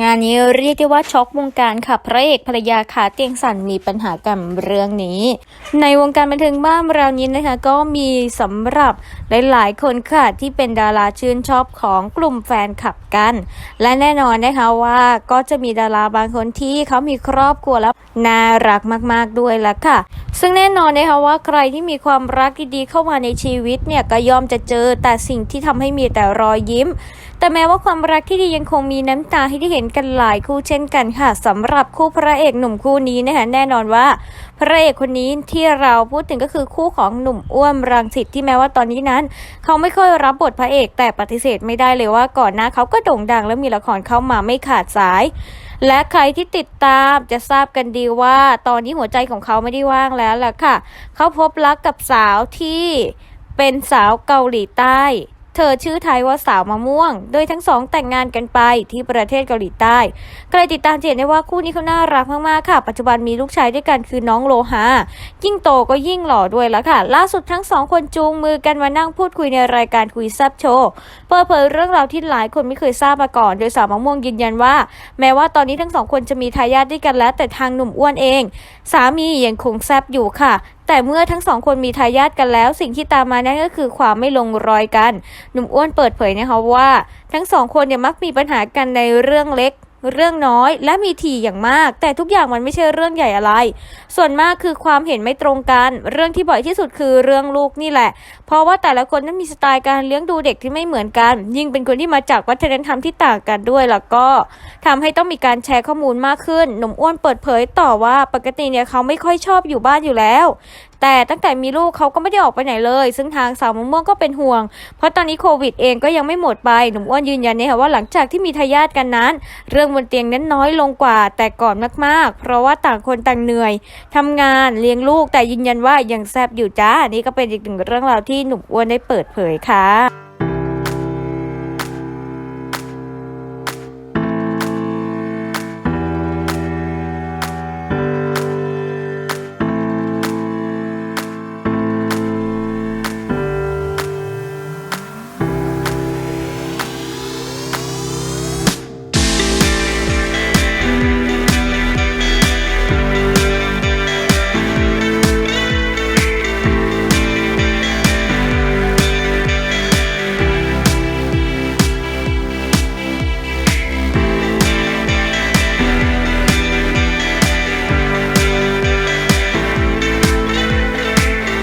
งานนี้เรียกได้ว่าช็อกวงการค่ะ พระเอกภรรยาขาเตียงสั่นมีปัญหากับเรื่องนี้ ในวงการบันเทิงบ้านเรานี้นะคะ ก็มีสำหรับหลายๆคนค่ะที่เป็นดาราชื่นชอบของกลุ่มแฟนคลับกัน และแน่นอนนะคะว่าก็จะมีดาราบางคนที่เขามีครอบครัวแล้วน่ารักมาก ๆด้วยละค่ะ ซึ่งแน่นอนนะคะว่าใครที่มีความรักดีๆเข้ามาในชีวิตเนี่ยก็ย่อมจะเจอแต่สิ่งที่ทำให้มีแต่รอยยิ้ม แต่แม้ว่าความรักที่ดียังคงมีน้ำตาให้ได้เห็นกันหลายคู่เช่นกันค่ะสำหรับคู่พระเอกหนุ่มคู่นี้นะคะแน่นอนว่า พระเอกคนนี้ที่เราพูดถึงก็คือคู่ของหนุ่มอ้วนรังสิตที่แม้ว่าตอนนี้นั้น เขาไม่ค่อยรับบทพระเอกแต่ปฏิเสธไม่ได้เลยว่าก่อนหน้าเขาก็โด่งดังและมีละครเข้ามาไม่ขาดสายและใครที่ติดตามจะทราบกันดีว่า ตอนนี้หัวใจของเขาไม่ได้ว่างแล้วล่ะค่ะ เขาพบรักกับสาวที่เป็นสาวเกาหลีใต้ เธอชื่อไทยว่าสาวมะม่วง โดยทั้งสองแต่งงานกันไปที่ประเทศเกาหลีใต้ ใครติดตามจะเห็นได้ว่าคู่นี้เขาน่ารักมากๆค่ะ ปัจจุบันมีลูกชายด้วยกันคือน้องโลหะยิ่งโตก็ยิ่งหล่อด้วยละค่ะ ล่าสุดทั้งสองคนจูงมือกันมานั่งพูดคุยในรายการคุยแซบโชว์เปิดเผยเรื่องราวที่หลายคนไม่เคยทราบมาก่อน โดยสาวมะม่วงยืนยันว่า แม้ว่าตอนนี้ทั้งสองคนจะมีทายาทด้วยกันแล้วแต่ทางหนุ่มอ้วนเอง สามียังคงแซบอยู่ค่ะแต่เมื่อทั้งสองคนมีทายาทกันแล้ว สิ่งที่ตามมานั่นก็คือความไม่ลงรอยกัน หนุ่มอ้วนเปิดเผยนะคะว่า ทั้งสองคนเนี่ยมักมีปัญหากันในเรื่องเล็ก เรื่องน้อยและมีถี่อย่างมาก แต่ทุกอย่างมันไม่ใช่เรื่องใหญ่อะไร ส่วนมากคือความเห็นไม่ตรงกัน เรื่องที่บ่อยที่สุดคือเรื่องลูกนี่แหละ เพราะว่าแต่ละคนนั้นมีสไตล์การเลี้ยงดูเด็กที่ไม่เหมือนกัน ยิ่งเป็นคนที่มาจากวัฒนธรรมที่ต่างกันด้วยแล้วก็ทำให้ต้องมีการแชร์ข้อมูลมากขึ้น หนุ่มอ้วนเปิดเผยต่อว่าปกติเนี่ยเขาไม่ค่อยชอบอยู่บ้านอยู่แล้ว แต่ตั้งแต่มีลูกเขาก็ไม่ได้ออกไปไหนเลย ซึ่งทางสาวมะม่วงก็เป็นห่วง เพราะตอนนี้โควิดเองก็ยังไม่หมดไปหนุ่มอ้วนยืนยันเนี่ยค่ะว่าหลังจากที่มีทายาทกันนั้น เรื่องบนเตียงนั้นน้อยลงกว่า แต่ก่อนมากๆ เพราะว่าต่างคนต่างเหนื่อยทำงานเลี้ยงลูกแต่ยืนยันว่ายังแซบอยู่จ้านี่ก็เป็นอีกหนึ่งเรื่องราวที่หนุ่มอ้วนได้เปิดเผยค่ะ